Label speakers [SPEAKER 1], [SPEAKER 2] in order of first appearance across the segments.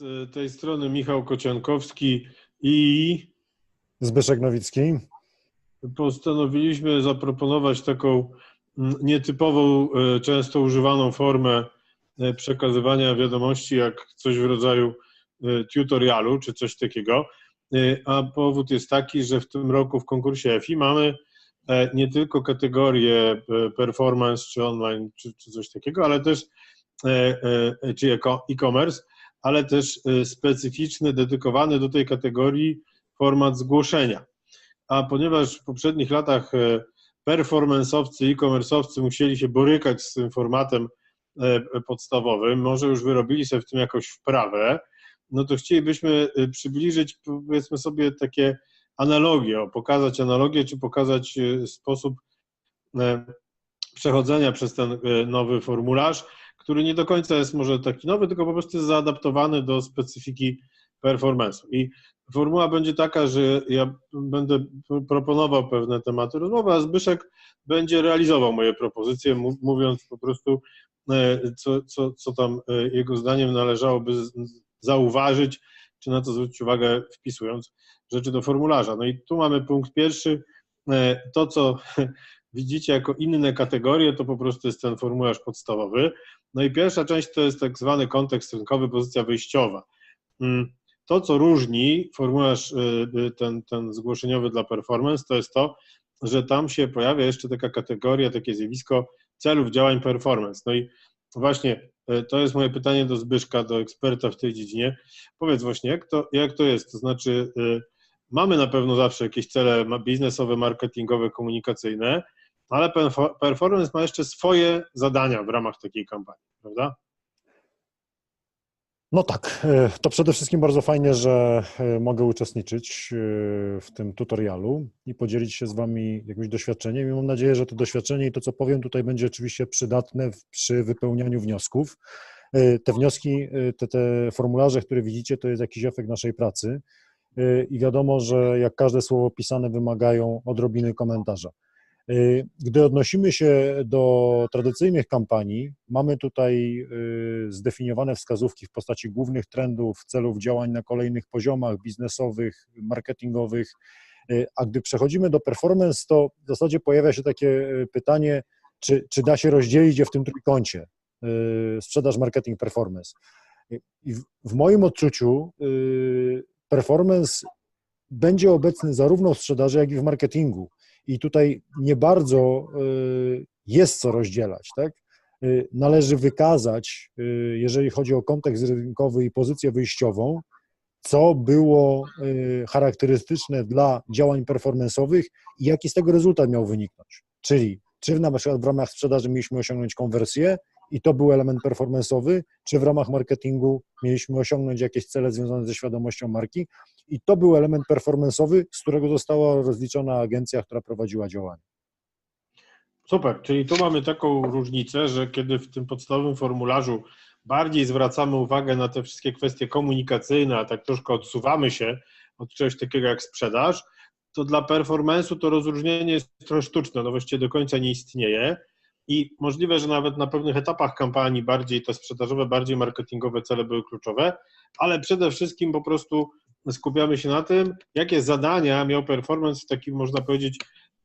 [SPEAKER 1] Z tej strony Michał Kociankowski i
[SPEAKER 2] Zbyszek Nowicki.
[SPEAKER 1] postanowiliśmy zaproponować taką nietypową, e, często używaną formę e, przekazywania wiadomości, jak coś w rodzaju e, tutorialu czy coś takiego. A powód jest taki, że w tym roku w konkursie EFI mamy nie tylko kategorię e, performance czy online czy, czy coś takiego, ale też czy e-commerce, ale też e, specyficzny, dedykowany do tej kategorii format zgłoszenia. A ponieważ w poprzednich latach e, performanceowcy, e-commerceowcy musieli się borykać z tym formatem e, podstawowym, może już wyrobili sobie w tym jakąś wprawę, no to chcielibyśmy e, przybliżyć, powiedzmy sobie, takie analogie, pokazać analogię, czy pokazać e, sposób e, przechodzenia przez ten e, nowy formularz, który nie do końca jest może taki nowy, tylko po prostu jest zaadaptowany do specyfiki performance'u. I formuła będzie taka, że ja będę proponował pewne tematy rozmowy, a Zbyszek będzie realizował moje propozycje, mów- mówiąc po prostu, e, co, co, co tam e, jego zdaniem należałoby zauważyć, czy na to zwrócić uwagę, wpisując rzeczy do formularza. No i tu mamy punkt pierwszy. E, To, co widzicie jako inne kategorie, to po prostu jest ten formularz podstawowy. No i pierwsza część to jest tak zwany kontekst rynkowy, pozycja wyjściowa. Mm, To, co różni formularz y, y, ten, ten zgłoszeniowy dla performance, to jest to, że tam się pojawia jeszcze taka kategoria, takie zjawisko celów działań performance. No i właśnie y, to jest moje pytanie do Zbyszka, do eksperta w tej dziedzinie. Powiedz właśnie, jak to, jak to jest? To znaczy, mamy na pewno zawsze jakieś cele biznesowe, marketingowe, komunikacyjne, ale perfor- performance ma jeszcze swoje zadania w ramach takiej kampanii, prawda?
[SPEAKER 2] No tak, e, to przede wszystkim bardzo fajnie, że e, mogę uczestniczyć e, w tym tutorialu i podzielić się z Wami jakimś doświadczeniem i mam nadzieję, że to doświadczenie i to, co powiem tutaj będzie oczywiście przydatne przy wypełnianiu wniosków. Te wnioski, te, te formularze, które widzicie, to jest jakiś efekt naszej pracy i wiadomo, że jak każde słowo pisane wymagają odrobiny komentarza. Y, Gdy odnosimy się do tradycyjnych kampanii, mamy tutaj y, zdefiniowane wskazówki w postaci głównych trendów, celów działań na kolejnych poziomach biznesowych, marketingowych, y, a gdy przechodzimy do performance, to w zasadzie pojawia się takie pytanie, czy, czy da się rozdzielić je w tym trójkącie sprzedaż, marketing, performance. I w, w moim odczuciu performance będzie obecny zarówno w sprzedaży, jak i w marketingu. I tutaj nie bardzo y, jest co rozdzielać, tak? Y, Należy wykazać, y, jeżeli chodzi o kontekst rynkowy i pozycję wyjściową, co było charakterystyczne dla działań performance'owych i jaki z tego rezultat miał wyniknąć. Czyli czy na przykład w ramach sprzedaży mieliśmy osiągnąć konwersję i to był element performance'owy, czy w ramach marketingu mieliśmy osiągnąć jakieś cele związane ze świadomością marki i to był element performance'owy, z którego została rozliczona agencja, która prowadziła działanie.
[SPEAKER 1] Super, czyli tu mamy taką różnicę, że kiedy w tym podstawowym formularzu bardziej zwracamy uwagę na te wszystkie kwestie komunikacyjne, a tak troszkę odsuwamy się od czegoś takiego jak sprzedaż, to dla performance'u to rozróżnienie jest trochę sztuczne, no właściwie do końca nie istnieje i możliwe, że nawet na pewnych etapach kampanii bardziej te sprzedażowe, bardziej marketingowe cele były kluczowe, ale przede wszystkim po prostu skupiamy się na tym, jakie zadania miał performance w takim, można powiedzieć,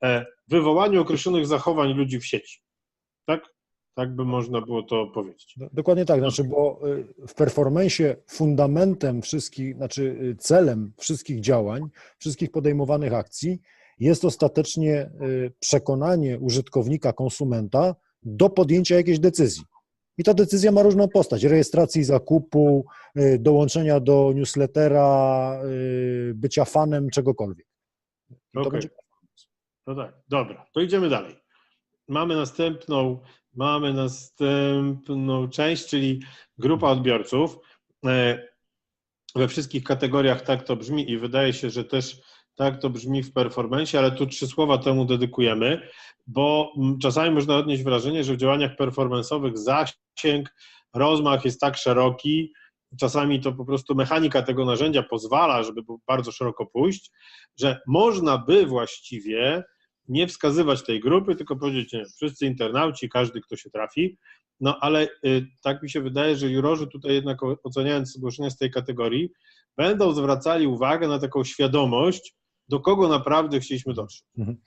[SPEAKER 1] e, wywołaniu określonych zachowań ludzi w sieci. Tak? Tak by można było to powiedzieć.
[SPEAKER 2] Do- Dokładnie tak, znaczy, bo y, w performance fundamentem wszystkich, znaczy y, celem wszystkich działań, wszystkich podejmowanych akcji jest ostatecznie y, przekonanie użytkownika, konsumenta do podjęcia jakiejś decyzji. I ta decyzja ma różną postać: rejestracji zakupu, y, dołączenia do newslettera, y, bycia fanem czegokolwiek. I
[SPEAKER 1] Okej.
[SPEAKER 2] będzie
[SPEAKER 1] No tak, dobra, to idziemy dalej. Mamy następną, mamy następną część, czyli grupa odbiorców. E, We wszystkich kategoriach tak to brzmi i wydaje się, że też tak to brzmi w performance, ale tu trzy słowa temu dedykujemy, bo czasami można odnieść wrażenie, że w działaniach performance'owych zasięg, rozmach jest tak szeroki, czasami to po prostu mechanika tego narzędzia pozwala, żeby bardzo szeroko pójść, że można by właściwie nie wskazywać tej grupy, tylko powiedzieć, nie, wszyscy internauci, każdy, kto się trafi, No ale y, tak mi się wydaje, że jurorzy tutaj jednak oceniając zgłoszenia z tej kategorii, będą zwracali uwagę na taką świadomość, do kogo naprawdę chcieliśmy dotrzeć.
[SPEAKER 2] Mhm.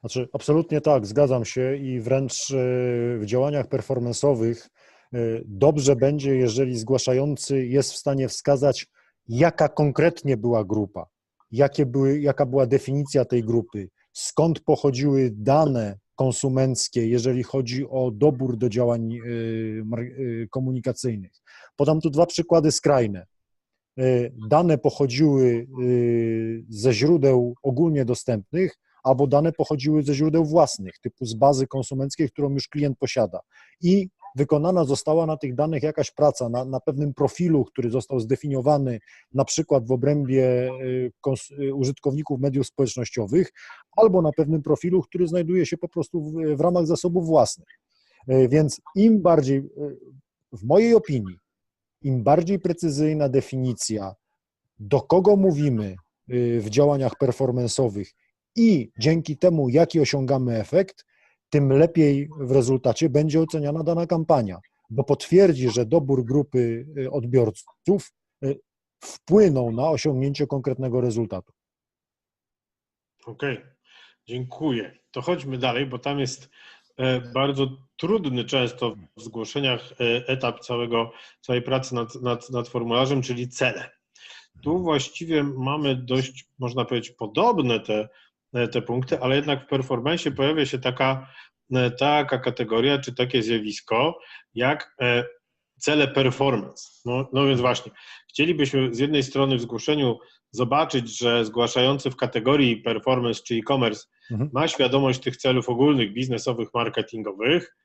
[SPEAKER 2] Znaczy, absolutnie tak, zgadzam się i wręcz y, w działaniach performance'owych y, dobrze będzie, jeżeli zgłaszający jest w stanie wskazać, jaka konkretnie była grupa, jakie były, jaka była definicja tej grupy, skąd pochodziły dane konsumenckie, jeżeli chodzi o dobór do działań y, komunikacyjnych. Podam tu dwa przykłady skrajne. Y, dane pochodziły ze źródeł ogólnie dostępnych, albo dane pochodziły ze źródeł własnych, typu z bazy konsumenckiej, którą już klient posiada. I wykonana została na tych danych jakaś praca, na, na pewnym profilu, który został zdefiniowany na przykład w obrębie y, użytkowników mediów społecznościowych, albo na pewnym profilu, który znajduje się po prostu w, w ramach zasobów własnych. Więc im bardziej, w mojej opinii, im bardziej precyzyjna definicja, do kogo mówimy w działaniach performance'owych i dzięki temu, jaki osiągamy efekt, tym lepiej w rezultacie będzie oceniana dana kampania, bo potwierdzi, że dobór grupy y, odbiorców y, wpłynął na osiągnięcie konkretnego rezultatu.
[SPEAKER 1] Okej, okay. dziękuję. To chodźmy dalej, bo tam jest e, bardzo trudny często w zgłoszeniach e, etap całego, całej pracy nad, nad, nad formularzem, czyli cele. Tu właściwie mamy dość, można powiedzieć, podobne te E, te punkty, ale jednak w performance pojawia się taka, e, taka kategoria, czy takie zjawisko, jak cele performance. No, no więc właśnie, chcielibyśmy z jednej strony w zgłoszeniu zobaczyć, że zgłaszający w kategorii performance czy e-commerce mhm. ma świadomość tych celów ogólnych, biznesowych, marketingowych,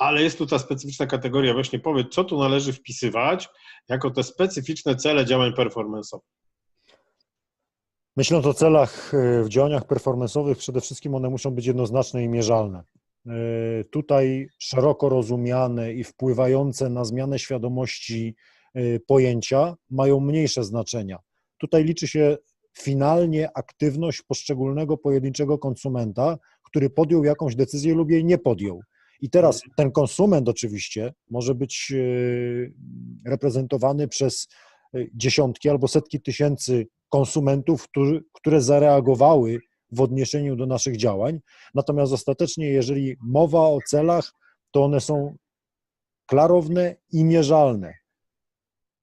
[SPEAKER 1] ale jest tu ta specyficzna kategoria. Właśnie powiedz, co tu należy wpisywać jako te specyficzne cele działań performance'owych.
[SPEAKER 2] Myśląc o celach e, w działaniach performance'owych, przede wszystkim one muszą być jednoznaczne i mierzalne. E, tutaj szeroko rozumiane i wpływające na zmianę świadomości e, pojęcia mają mniejsze znaczenia. Tutaj liczy się finalnie aktywność poszczególnego pojedynczego konsumenta, który podjął jakąś decyzję lub jej nie podjął. I teraz ten konsument oczywiście może być reprezentowany przez dziesiątki albo setki tysięcy konsumentów, którzy, które zareagowały w odniesieniu do naszych działań. Natomiast ostatecznie, jeżeli mowa o celach, to one są klarowne i mierzalne.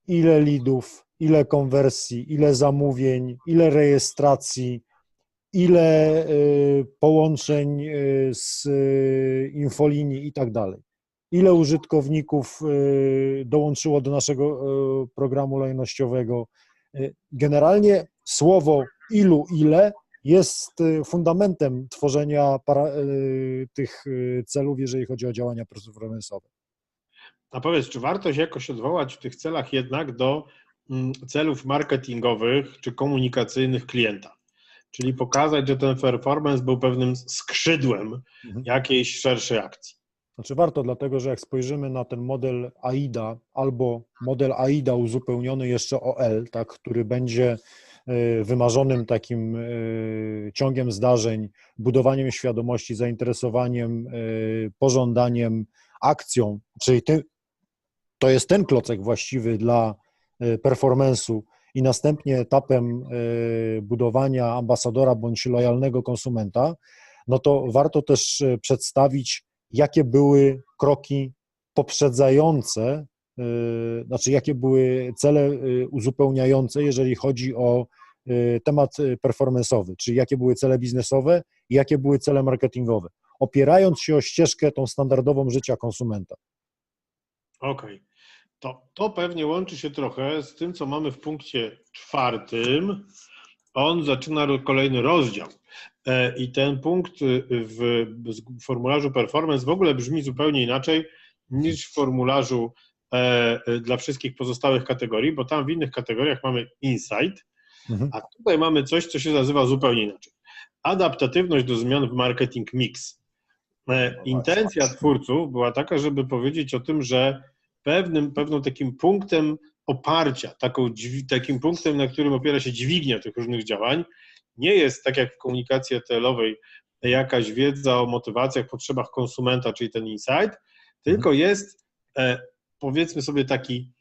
[SPEAKER 2] Ile lidów, ile konwersji, ile zamówień, ile rejestracji, ile y, połączeń y, z y, infolinii i tak dalej. Ile użytkowników dołączyło do naszego programu lojnościowego, Y, generalnie słowo ilu, ile jest fundamentem tworzenia para, tych celów, jeżeli chodzi o działania performance'owe.
[SPEAKER 1] A powiedz, czy warto się jakoś odwołać w tych celach jednak do mm, celów marketingowych czy komunikacyjnych klienta? Czyli pokazać, że ten performance był pewnym skrzydłem mhm. jakiejś szerszej akcji.
[SPEAKER 2] Znaczy warto, dlatego że jak spojrzymy na ten model AIDA albo model AIDA uzupełniony jeszcze o L, tak, który będzie e, wymarzonym takim e, ciągiem zdarzeń, budowaniem świadomości, zainteresowaniem, e, pożądaniem, akcją, czyli ty, to jest ten klocek właściwy dla performance'u i następnie etapem budowania ambasadora bądź lojalnego konsumenta, no to warto też przedstawić jakie były kroki poprzedzające, y, znaczy jakie były cele y, uzupełniające, jeżeli chodzi o y, temat performance'owy, czyli jakie były cele biznesowe i jakie były cele marketingowe, opierając się o ścieżkę tą standardową życia konsumenta.
[SPEAKER 1] Okej. Okay. To, to pewnie łączy się trochę z tym, co mamy w punkcie czwartym. On zaczyna kolejny rozdział. E, I ten punkt y, w formularzu performance w ogóle brzmi zupełnie inaczej niż w formularzu e, e, dla wszystkich pozostałych kategorii, bo tam w innych kategoriach mamy insight, mhm. a tutaj mamy coś, co się nazywa zupełnie inaczej. Adaptatywność do zmian w marketing mix. No intencja twórców była taka, żeby powiedzieć o tym, że pewnym, pewną takim punktem oparcia, taką, takim punktem, na którym opiera się dźwignia tych różnych działań, nie jest tak jak w komunikacji etl jakaś wiedza o motywacjach, potrzebach konsumenta, czyli ten insight, tylko mhm. jest e, powiedzmy sobie taki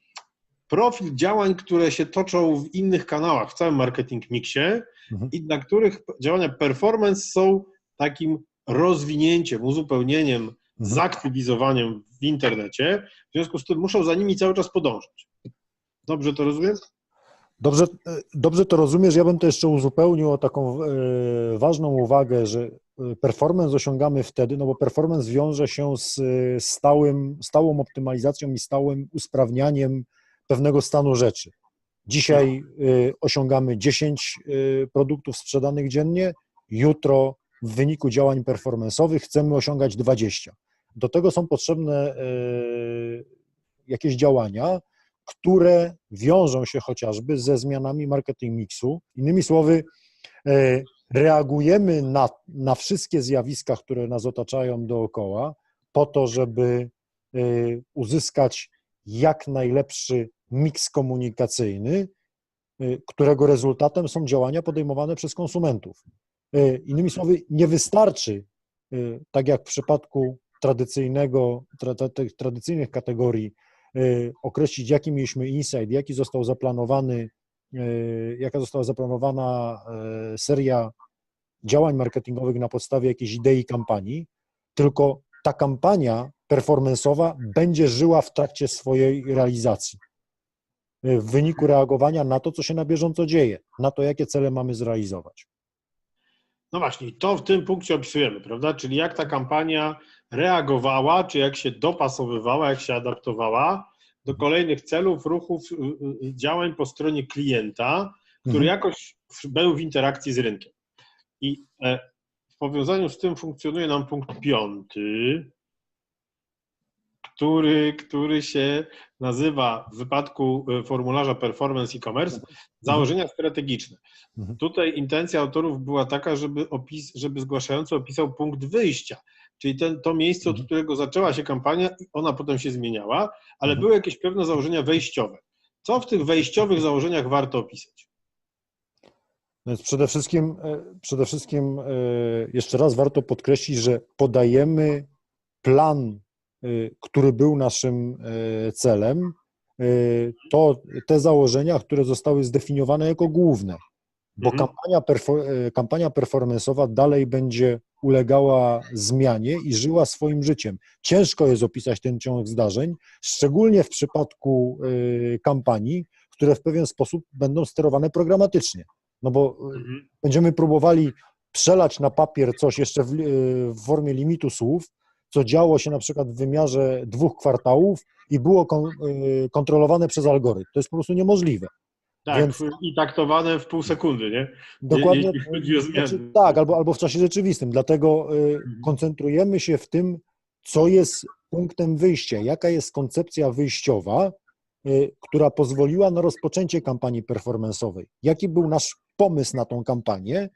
[SPEAKER 1] profil działań, które się toczą w innych kanałach, w całym marketing mixie
[SPEAKER 2] Mhm.
[SPEAKER 1] i dla których działania performance są takim rozwinięciem, uzupełnieniem,
[SPEAKER 2] Mhm.
[SPEAKER 1] zaktywizowaniem w internecie, w związku z tym muszą za nimi cały czas podążać. Dobrze to rozumiem?
[SPEAKER 2] Dobrze, e, dobrze to rozumiesz. Ja bym to jeszcze uzupełnił o taką e, ważną uwagę, że e, performance osiągamy wtedy, no bo performance wiąże się z stałym, stałą optymalizacją i stałym usprawnianiem pewnego stanu rzeczy. Dzisiaj osiągamy 10 e, produktów sprzedanych dziennie, jutro w wyniku działań performance'owych chcemy osiągać 20. Do tego są potrzebne e, jakieś działania, które wiążą się chociażby ze zmianami marketing mixu. Innymi słowy, e, reagujemy na, na wszystkie zjawiska, które nas otaczają dookoła, po to, żeby e, uzyskać jak najlepszy miks komunikacyjny, którego rezultatem są działania podejmowane przez konsumentów. Innymi słowy, nie wystarczy, tak jak w przypadku tradycyjnego, tra, tra, tych tradycyjnych kategorii, y, określić, jaki mieliśmy insight, jaki został zaplanowany, y, jaka została zaplanowana y, seria działań marketingowych na podstawie jakiejś idei kampanii, tylko ta kampania performance'owa będzie żyła w trakcie swojej realizacji. W wyniku reagowania na to, co się na bieżąco dzieje, na to, jakie cele mamy zrealizować.
[SPEAKER 1] No właśnie, to w tym punkcie opisujemy, prawda? Czyli jak ta kampania reagowała, czy jak się dopasowywała, jak się adaptowała do kolejnych celów, ruchów, y, y, działań po stronie klienta, który
[SPEAKER 2] Mhm.
[SPEAKER 1] jakoś był w interakcji z rynkiem. I e, w powiązaniu z tym funkcjonuje nam punkt piąty, który, który się nazywa w wypadku e, formularza performance e-commerce założenia strategiczne.
[SPEAKER 2] Mhm.
[SPEAKER 1] Tutaj intencja autorów była taka, żeby, opis, żeby zgłaszający opisał punkt wyjścia, czyli to miejsce, od
[SPEAKER 2] Mhm.
[SPEAKER 1] którego zaczęła się kampania ona potem się zmieniała, ale
[SPEAKER 2] Mhm.
[SPEAKER 1] były jakieś pewne założenia wejściowe. Co w tych wejściowych założeniach warto opisać?
[SPEAKER 2] Więc przede wszystkim, e, przede wszystkim e, jeszcze raz warto podkreślić, że podajemy plan, e, który był naszym celem, to te założenia, które zostały zdefiniowane jako główne, bo
[SPEAKER 1] Mhm.
[SPEAKER 2] kampania, perfo, e, kampania performance'owa dalej będzie ulegała zmianie i żyła swoim życiem. Ciężko jest opisać ten ciąg zdarzeń, szczególnie w przypadku e, kampanii, które w pewien sposób będą sterowane programatycznie. No bo e,
[SPEAKER 1] Mhm.
[SPEAKER 2] będziemy próbowali przelać na papier coś jeszcze w, y, w formie limitu słów, co działo się na przykład w wymiarze dwóch kwartałów i było kon, y, kontrolowane przez algorytm. To jest po prostu niemożliwe.
[SPEAKER 1] Tak,
[SPEAKER 2] Więc-
[SPEAKER 1] i taktowane w pół sekundy, nie?
[SPEAKER 2] Dokładnie.
[SPEAKER 1] jeśli chodzi o zmiany.
[SPEAKER 2] Znaczy, tak, albo, albo w czasie rzeczywistym. Dlatego y, koncentrujemy się w tym, co jest punktem wyjścia, jaka jest koncepcja wyjściowa, y, która pozwoliła na rozpoczęcie kampanii performance'owej. Jaki był nasz pomysł na tą kampanię,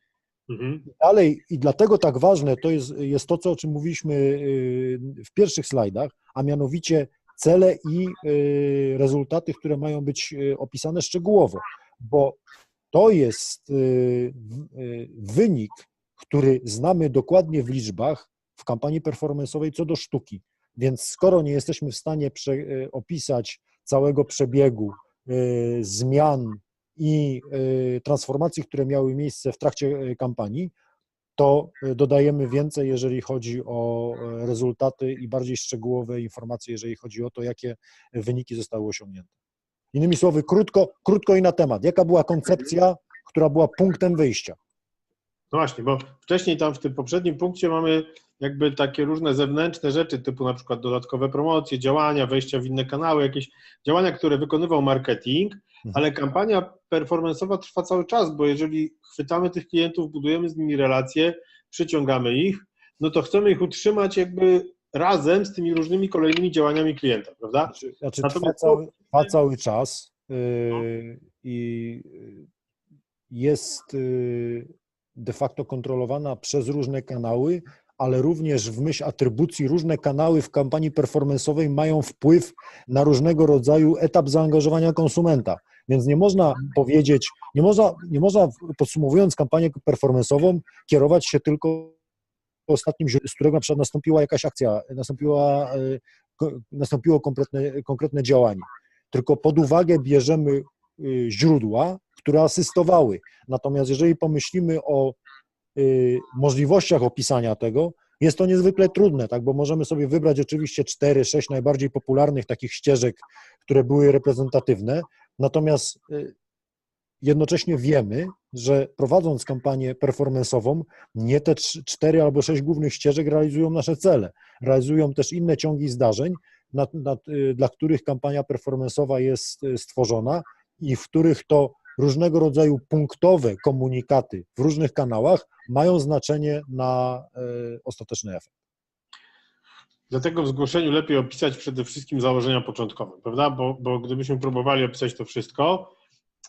[SPEAKER 1] Mhm.
[SPEAKER 2] Dalej, i dlatego tak ważne to jest, jest to, co, o czym mówiliśmy y, w pierwszych slajdach, a mianowicie cele i y, rezultaty, które mają być y, opisane szczegółowo, bo to jest y, wynik, który znamy dokładnie w liczbach w kampanii performance'owej co do sztuki. Więc skoro nie jesteśmy w stanie prze, opisać całego przebiegu zmian i transformacji, które miały miejsce w trakcie kampanii, to y, dodajemy więcej, jeżeli chodzi o y, rezultaty i bardziej szczegółowe informacje, jeżeli chodzi o to, jakie wyniki zostały osiągnięte. Innymi słowy, krótko, krótko i na temat. Jaka była koncepcja, która była punktem wyjścia?
[SPEAKER 1] No właśnie, bo wcześniej tam w tym poprzednim punkcie mamy jakby takie różne zewnętrzne rzeczy, typu na przykład dodatkowe promocje, działania, wejścia w inne kanały, jakieś działania, które wykonywał marketing,
[SPEAKER 2] Mhm.
[SPEAKER 1] ale kampania performance'owa trwa cały czas, bo jeżeli chwytamy tych klientów, budujemy z nimi relacje, przyciągamy ich, no to chcemy ich utrzymać jakby razem z tymi różnymi kolejnymi działaniami klienta, prawda?
[SPEAKER 2] Znaczy, znaczy trwa,
[SPEAKER 1] Natomiast-
[SPEAKER 2] cały, trwa cały czas yy, i jest yy, de facto kontrolowana przez różne kanały, ale również w myśl atrybucji różne kanały w kampanii performance'owej mają wpływ na różnego rodzaju etap zaangażowania konsumenta. Więc nie można powiedzieć, nie można, nie można podsumowując kampanię performance'ową, kierować się tylko ostatnim, z którego na przykład nastąpiła jakaś akcja, nastąpiła y, nastąpiło konkretne, konkretne działanie, tylko pod uwagę bierzemy y, źródła, które asystowały. Natomiast jeżeli pomyślimy o możliwościach opisania tego, jest to niezwykle trudne, tak, bo możemy sobie wybrać oczywiście cztery, sześć najbardziej popularnych takich ścieżek, które były reprezentatywne, natomiast y, jednocześnie wiemy, że prowadząc kampanię performanceową, nie te cztery albo sześć głównych ścieżek realizują nasze cele. Realizują też inne ciągi zdarzeń, nad, nad, y, dla których kampania performanceowa jest y, stworzona i w których to różnego rodzaju punktowe komunikaty w różnych kanałach mają znaczenie na y, ostateczny efekt.
[SPEAKER 1] Dlatego w zgłoszeniu lepiej opisać przede wszystkim założenia początkowe, prawda? Bo, bo gdybyśmy próbowali opisać to wszystko,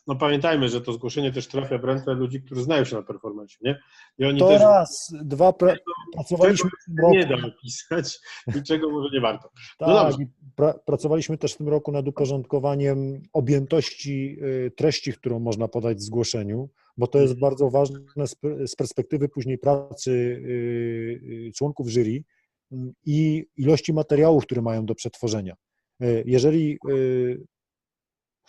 [SPEAKER 1] no pamiętajmy, że to zgłoszenie też trafia w ręce ludzi, którzy znają się na performance, nie?
[SPEAKER 2] I oni to też, raz, dwa, pra, pracowaliśmy w
[SPEAKER 1] tym roku. Nie da opisać i czego może nie warto.
[SPEAKER 2] No tak, pra, pracowaliśmy też w tym roku nad uporządkowaniem objętości y, treści, którą można podać w zgłoszeniu, bo to jest bardzo ważne z perspektywy później pracy y, y, członków jury i ilości materiałów, które mają do przetworzenia. Jeżeli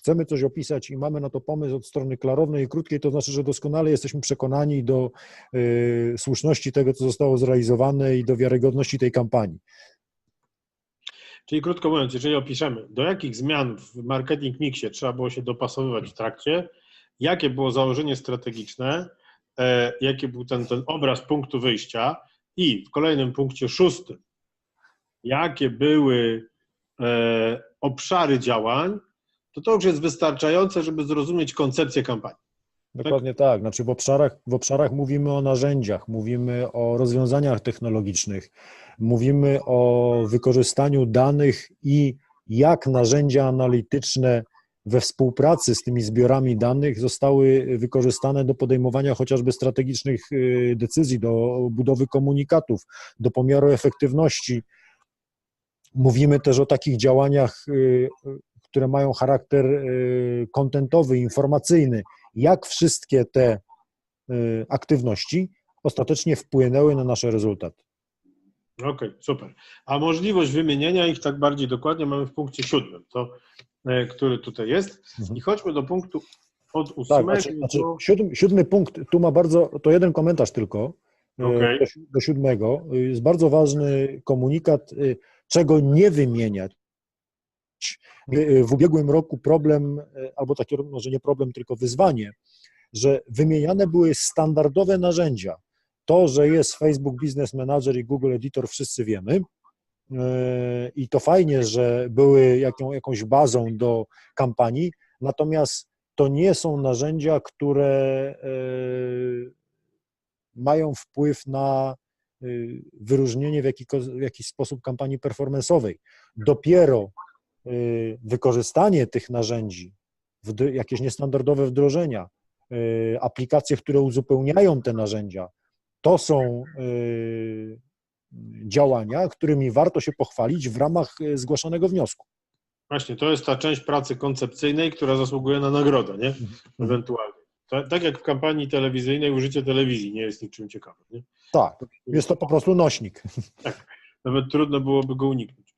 [SPEAKER 2] chcemy coś opisać i mamy na to pomysł od strony klarownej i krótkiej, to znaczy, że doskonale jesteśmy przekonani do y, słuszności tego, co zostało zrealizowane i do wiarygodności tej kampanii.
[SPEAKER 1] Czyli krótko mówiąc, jeżeli opiszemy, do jakich zmian w marketing mixie trzeba było się dopasowywać w trakcie, jakie było założenie strategiczne, e, jaki był ten, ten obraz punktu wyjścia i w kolejnym punkcie szóstym, jakie były e, obszary działań, to to już jest wystarczające, żeby zrozumieć koncepcję kampanii.
[SPEAKER 2] Dokładnie tak. tak. Znaczy w obszarach, w obszarach mówimy o narzędziach, mówimy o rozwiązaniach technologicznych, mówimy o wykorzystaniu danych i jak narzędzia analityczne we współpracy z tymi zbiorami danych zostały wykorzystane do podejmowania chociażby strategicznych y, decyzji, do budowy komunikatów, do pomiaru efektywności. Mówimy też o takich działaniach y, które mają charakter y, kontentowy, informacyjny, jak wszystkie te y, aktywności ostatecznie wpłynęły na nasz rezultat.
[SPEAKER 1] Okej, okay, super. A możliwość wymienienia ich tak bardziej dokładnie mamy w punkcie siódmym, to, e, który tutaj jest. Mhm. I chodźmy do punktu od ósmego. Tak, znaczy,
[SPEAKER 2] znaczy siódmy, siódmy, punkt, tu ma bardzo, to jeden komentarz tylko e, okay. do, do siódmego. Jest bardzo ważny komunikat, y, czego nie wymieniać w ubiegłym roku problem, e, albo takie może nie problem, tylko wyzwanie, że wymieniane były standardowe narzędzia. To, że jest Facebook Business Manager i Google Editor, wszyscy wiemy. I to fajnie, że były jaką, jakąś bazą do kampanii, natomiast to nie są narzędzia, które mają wpływ na wyróżnienie w jakiś, w jakiś sposób kampanii performanceowej. Dopiero Y, wykorzystanie tych narzędzi, jakieś niestandardowe wdrożenia, y, aplikacje, które uzupełniają te narzędzia, to są y, działania, którymi warto się pochwalić w ramach zgłaszanego wniosku.
[SPEAKER 1] Właśnie, to jest ta część pracy koncepcyjnej, która zasługuje na nagrodę, nie? Mhm. Ewentualnie. Tak jak w kampanii telewizyjnej użycie telewizji nie jest niczym ciekawym. Nie?
[SPEAKER 2] Tak, jest to po prostu nośnik.
[SPEAKER 1] Tak, nawet trudno byłoby go uniknąć.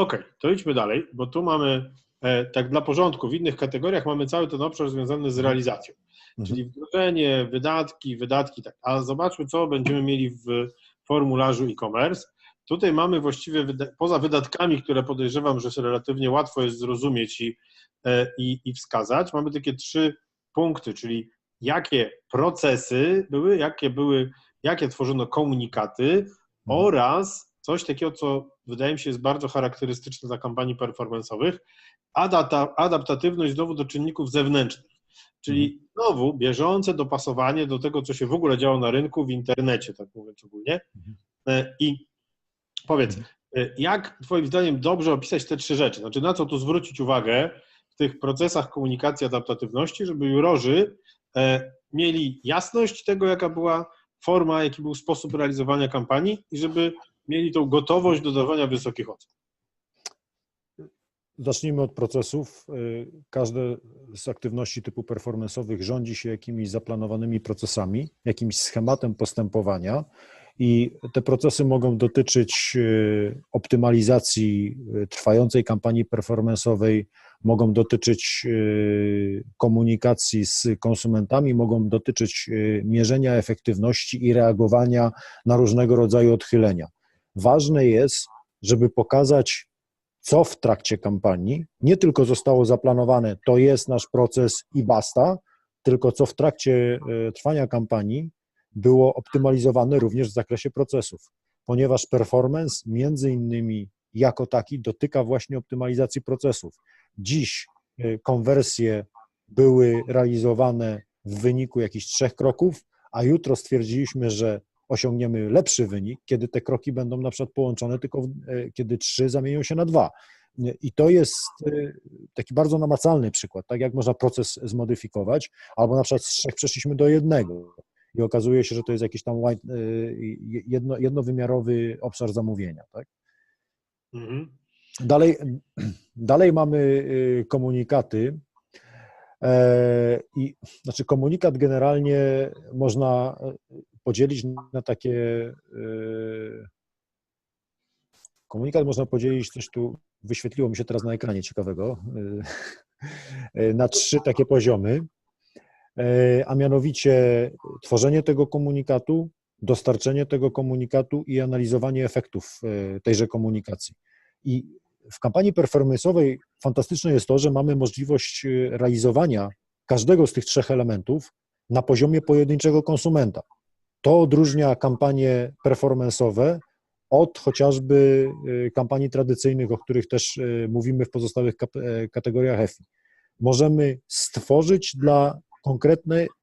[SPEAKER 1] Okej, okay, to idźmy dalej, bo tu mamy, e, tak dla porządku, w innych kategoriach mamy cały ten obszar związany z realizacją, mhm. czyli wdrożenie, wydatki, wydatki, tak. A zobaczmy, co będziemy mieli w formularzu e-commerce. Tutaj mamy właściwie, poza wydatkami, które podejrzewam, że relatywnie łatwo jest zrozumieć i, e, i, i wskazać, mamy takie trzy punkty, czyli jakie procesy były, jakie były, jakie tworzono komunikaty mhm. oraz coś takiego, co wydaje mi się jest bardzo charakterystyczne dla kampanii performance'owych, adaptatywność znowu do czynników zewnętrznych, czyli mhm. znowu bieżące dopasowanie do tego, co się w ogóle działo na rynku, w internecie, tak mówiąc ogólnie. Mhm. E, I powiedz, mhm. e, jak Twoim zdaniem dobrze opisać te trzy rzeczy? Znaczy, na co tu zwrócić uwagę w tych procesach komunikacji adaptatywności, żeby jurorzy e, mieli jasność tego, jaka była forma, jaki był sposób realizowania kampanii i żeby mieli tą gotowość do dawania wysokich ocen?
[SPEAKER 2] Zacznijmy od procesów. Y, każde z aktywności typu performance'owych rządzi się jakimiś zaplanowanymi procesami, jakimś schematem postępowania I te procesy mogą dotyczyć y, optymalizacji y, trwającej kampanii performanceowej, mogą dotyczyć komunikacji z konsumentami, mogą dotyczyć mierzenia efektywności i reagowania na różnego rodzaju odchylenia. Ważne jest, żeby pokazać, co w trakcie kampanii nie tylko zostało zaplanowane, to jest nasz proces i basta, tylko co w trakcie trwania kampanii było optymalizowane również w zakresie procesów, ponieważ performance między innymi jako taki dotyka właśnie optymalizacji procesów. Dziś e, konwersje były realizowane w wyniku jakichś trzech kroków, a jutro stwierdziliśmy, że osiągniemy lepszy wynik, kiedy te kroki będą na przykład połączone, tylko e, kiedy trzy zamienią się na dwa. I to jest e, taki bardzo namacalny przykład, tak jak można proces zmodyfikować, albo na przykład z trzech przeszliśmy do jednego i okazuje się, że to jest jakiś tam y, jedno, jednowymiarowy obszar zamówienia. Tak? Mhm. Dalej, dalej mamy komunikaty. E, I znaczy komunikat generalnie można e, podzielić na takie. E, komunikat można podzielić, coś tu wyświetliło mi się teraz na ekranie ciekawego, na trzy takie poziomy. E, a mianowicie tworzenie tego komunikatu, dostarczenie tego komunikatu i analizowanie efektów e, tejże komunikacji. I w kampanii performance'owej fantastyczne jest to, że mamy możliwość e, realizowania każdego z tych trzech elementów na poziomie pojedynczego konsumenta. To odróżnia kampanie performance'owe od chociażby kampanii tradycyjnych, o których też mówimy w pozostałych kategoriach EFI. Możemy stworzyć dla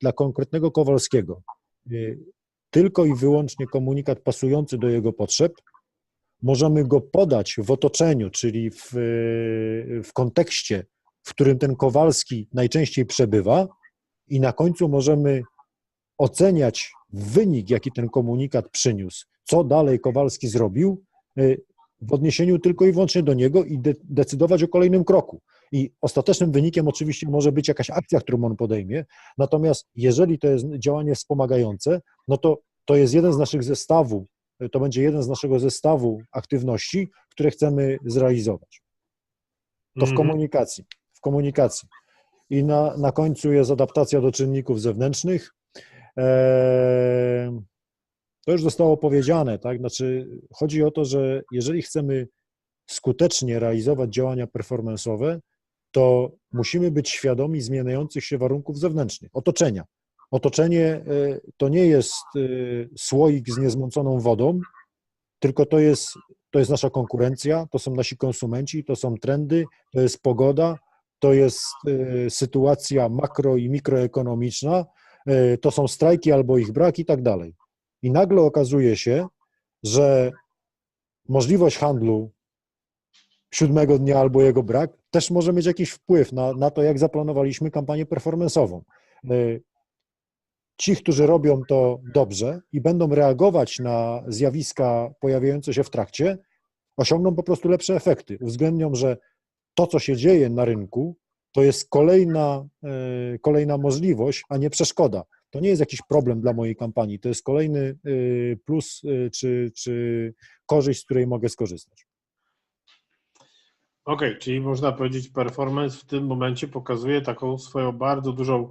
[SPEAKER 2] dla konkretnego Kowalskiego y, tylko i wyłącznie komunikat pasujący do jego potrzeb, możemy go podać w otoczeniu, czyli w, w kontekście, w którym ten Kowalski najczęściej przebywa, i na końcu możemy oceniać wynik, jaki ten komunikat przyniósł, co dalej Kowalski zrobił, y, w odniesieniu tylko i wyłącznie do niego i de decydować o kolejnym kroku. I ostatecznym wynikiem oczywiście może być jakaś akcja, którą on podejmie, natomiast jeżeli to jest działanie wspomagające, no to to jest jeden z naszych zestawów, to będzie jeden z naszego zestawu aktywności, które chcemy zrealizować. To w mhm. komunikacji, w komunikacji. I na, na końcu jest adaptacja do czynników zewnętrznych. Eee, to już zostało powiedziane, tak? Znaczy, chodzi o to, że jeżeli chcemy skutecznie realizować działania performance'owe, to musimy być świadomi zmieniających się warunków zewnętrznych, otoczenia. Otoczenie e, to nie jest e, słoik z niezmąconą wodą, tylko to jest, to jest nasza konkurencja, to są nasi konsumenci, to są trendy, to jest pogoda, to jest e, sytuacja makro i mikroekonomiczna, to są strajki albo ich brak i tak dalej. I nagle okazuje się, że możliwość handlu siódmego dnia albo jego brak też może mieć jakiś wpływ na, na to, jak zaplanowaliśmy kampanię performance'ową. Y, ci, którzy robią to dobrze i będą reagować na zjawiska pojawiające się w trakcie, osiągną po prostu lepsze efekty. Uwzględnią, że to, co się dzieje na rynku, to jest kolejna, y, kolejna możliwość, a nie przeszkoda. To nie jest jakiś problem dla mojej kampanii, to jest kolejny y, plus czy, czy korzyść, z której mogę skorzystać.
[SPEAKER 1] Okej, okay, czyli można powiedzieć, performance w tym momencie pokazuje taką swoją bardzo dużą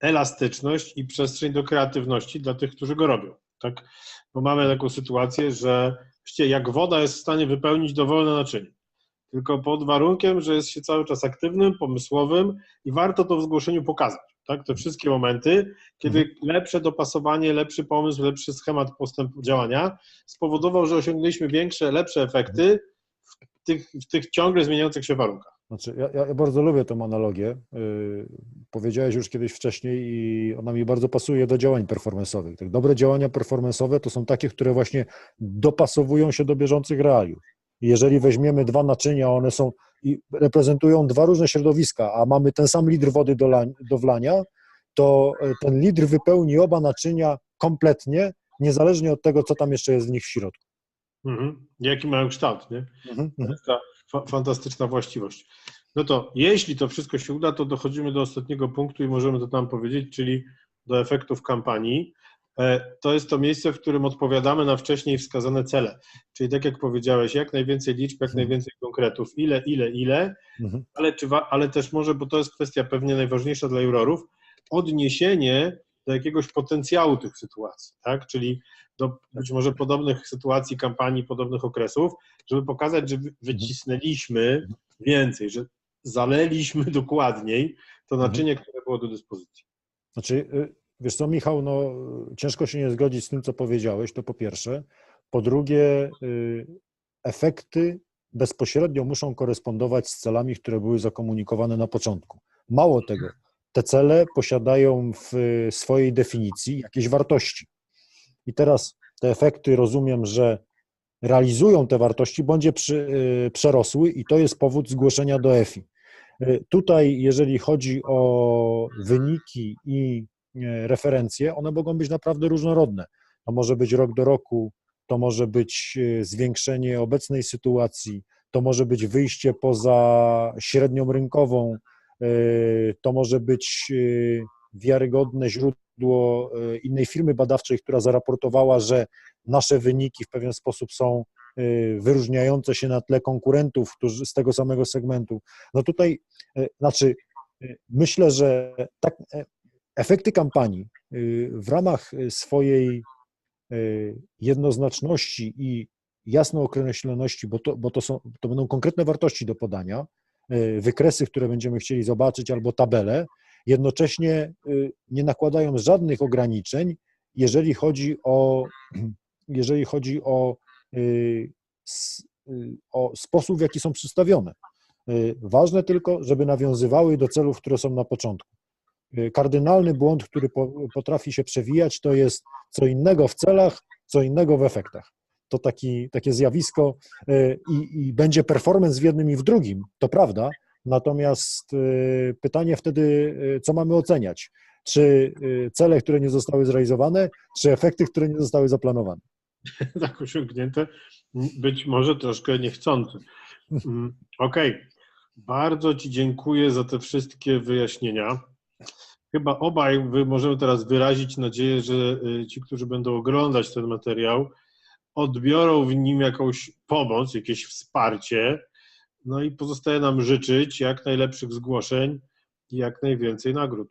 [SPEAKER 1] elastyczność i przestrzeń do kreatywności dla tych, którzy go robią. Tak? Bo mamy taką sytuację, że jak woda jest w stanie wypełnić dowolne naczynie, tylko pod warunkiem, że jest się cały czas aktywnym, pomysłowym i warto to w zgłoszeniu pokazać. Tak? Te wszystkie momenty, kiedy mhm. lepsze dopasowanie, lepszy pomysł, lepszy schemat postępu działania spowodował, że osiągnęliśmy większe, lepsze efekty tych, w tych ciągle zmieniających się warunkach.
[SPEAKER 2] Znaczy, ja, ja bardzo lubię tę analogię. Yy, powiedziałeś już kiedyś wcześniej i ona mi bardzo pasuje do działań performance'owych. Tak, dobre działania performance'owe to są takie, które właśnie dopasowują się do bieżących realiów. Jeżeli weźmiemy dwa naczynia, one są i reprezentują dwa różne środowiska, a mamy ten sam litr wody do, do wlania, to e, ten litr wypełni oba naczynia kompletnie, niezależnie od tego, co tam jeszcze jest w nich w środku.
[SPEAKER 1] Mhm. Jaki mają kształt, nie? Mhm. To jest ta fa fantastyczna właściwość. No to jeśli to wszystko się uda, to dochodzimy do ostatniego punktu i możemy to tam powiedzieć, czyli do efektów kampanii. E, To jest to miejsce, w którym odpowiadamy na wcześniej wskazane cele. Czyli tak jak powiedziałeś, jak najwięcej liczb, jak
[SPEAKER 2] Mhm.
[SPEAKER 1] najwięcej konkretów, ile, ile, ile,
[SPEAKER 2] Mhm.
[SPEAKER 1] ale, czy, ale też może, bo to jest kwestia pewnie najważniejsza dla jurorów, odniesienie do jakiegoś potencjału tych sytuacji, tak? Czyli do być może podobnych sytuacji, kampanii, podobnych okresów, żeby pokazać, że wy- wycisnęliśmy więcej, że zaleliśmy dokładniej to
[SPEAKER 2] Mhm.
[SPEAKER 1] naczynie, które było do dyspozycji.
[SPEAKER 2] Znaczy, y, wiesz co, Michał, no ciężko się nie zgodzić z tym, co powiedziałeś, to po pierwsze. Po drugie, y, efekty bezpośrednio muszą korespondować z celami, które były zakomunikowane na początku. Mało tego, te cele posiadają w swojej definicji jakieś wartości. I teraz te efekty rozumiem, że realizują te wartości, bądź je y, przerosły i to jest powód zgłoszenia do EFI. Y, Tutaj, jeżeli chodzi o wyniki i referencje, one mogą być naprawdę różnorodne. To może być rok do roku, to może być e, zwiększenie obecnej sytuacji, to może być wyjście poza średnią rynkową, e, to może być e, wiarygodne źródło e, innej firmy badawczej, która zaraportowała, że nasze wyniki w pewien sposób są e, wyróżniające się na tle konkurentów, którzy z tego samego segmentu. No tutaj, e, znaczy, e, myślę, że tak, e, efekty kampanii e, w ramach swojej e, jednoznaczności i jasno określoności, bo to, bo to, są, to będą konkretne wartości do podania, e, wykresy, które będziemy chcieli zobaczyć, albo tabele, jednocześnie nie nakładają żadnych ograniczeń, jeżeli chodzi o, jeżeli chodzi o, y, y, o sposób, w jaki są przedstawione. Y, Ważne tylko, żeby nawiązywały do celów, które są na początku. Kardynalny błąd, który po- potrafi się przewijać, to jest co innego w celach, co innego w efektach. To taki, takie zjawisko y, i, i będzie performance w jednym i w drugim, to prawda, natomiast y, pytanie wtedy, y, co mamy oceniać? Czy cele, które nie zostały zrealizowane, czy efekty, które nie zostały zaplanowane?
[SPEAKER 1] tak osiągnięte, być może troszkę niechcący. Mm, Okej, bardzo Ci dziękuję za te wszystkie wyjaśnienia. Chyba obaj możemy teraz wyrazić nadzieję, że y, ci, którzy będą oglądać ten materiał, odbiorą w nim jakąś pomoc, jakieś wsparcie. No i pozostaje nam życzyć jak najlepszych zgłoszeń i jak najwięcej nagród.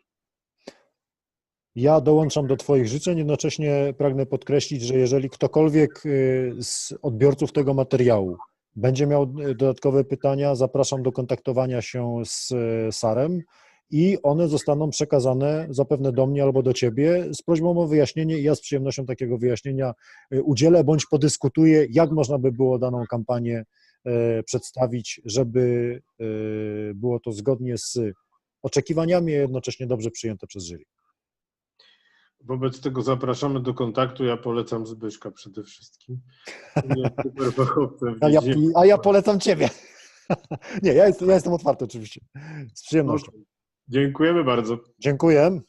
[SPEAKER 2] Ja dołączam do Twoich życzeń, jednocześnie pragnę podkreślić, że jeżeli ktokolwiek y, z odbiorców tego materiału będzie miał y, dodatkowe pytania, zapraszam do kontaktowania się z Sarem i one zostaną przekazane zapewne do mnie albo do Ciebie z prośbą o wyjaśnienie i ja z przyjemnością takiego wyjaśnienia y, udzielę bądź podyskutuję, jak można by było daną kampanię y, przedstawić, żeby y, było to zgodnie z oczekiwaniami, a jednocześnie dobrze przyjęte przez jury.
[SPEAKER 1] Wobec tego zapraszamy do kontaktu. Ja polecam Zbyszka przede wszystkim.
[SPEAKER 2] A ja, a ja polecam Ciebie. Nie, ja jestem, ja jestem otwarty oczywiście. Z przyjemnością.
[SPEAKER 1] Dziękujemy bardzo.
[SPEAKER 2] Dziękuję.